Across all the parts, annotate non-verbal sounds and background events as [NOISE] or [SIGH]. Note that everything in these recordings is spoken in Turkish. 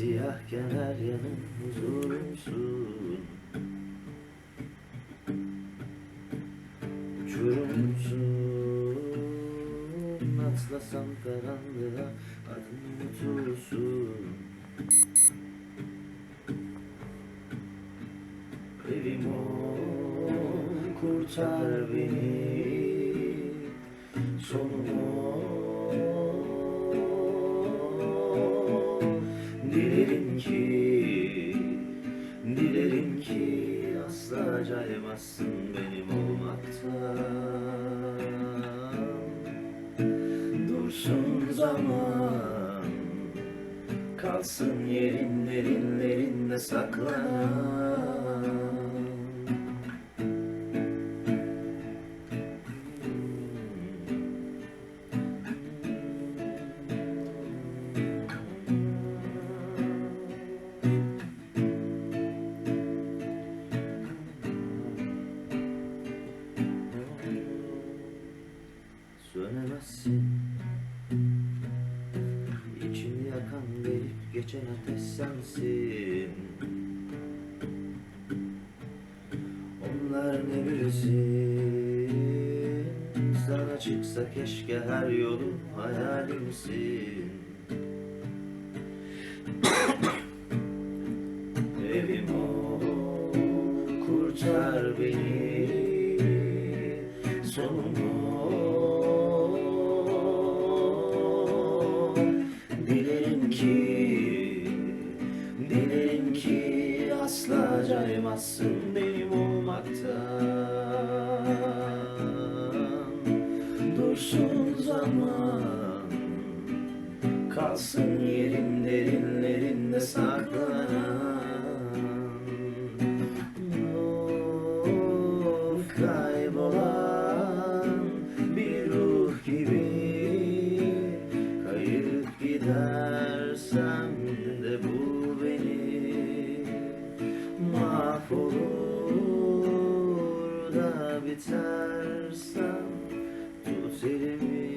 Siyahken her yanım huzurumsun Uçurumsun Atlasam karanlığa adını unutursun. Evim o kurtar beni. Sonum Dilerim ki Dilerim ki asla caymazsın benim olmaktan. Dursun zaman Kalsın yerin derinlerinde saklanan geçen ateş sensin. Onlar ne bilsin Sana çıksa keşke her yolun hayalimsin. [COUGHS] Evim ol kurtar beni. Sonum caymazsın benim olmaktan. Dursun zaman Kalsın yerin derinlerinde saklanan bitersem tut elimi.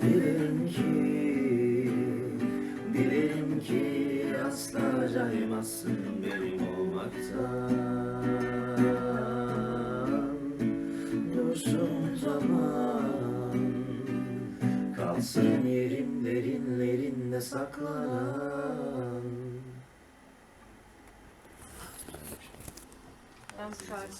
Dilerim ki, dilerim ki asla caymazsın benim olmaktan. Dursun zaman, kalsın yerim derinlerinde saklanan Sounds fun.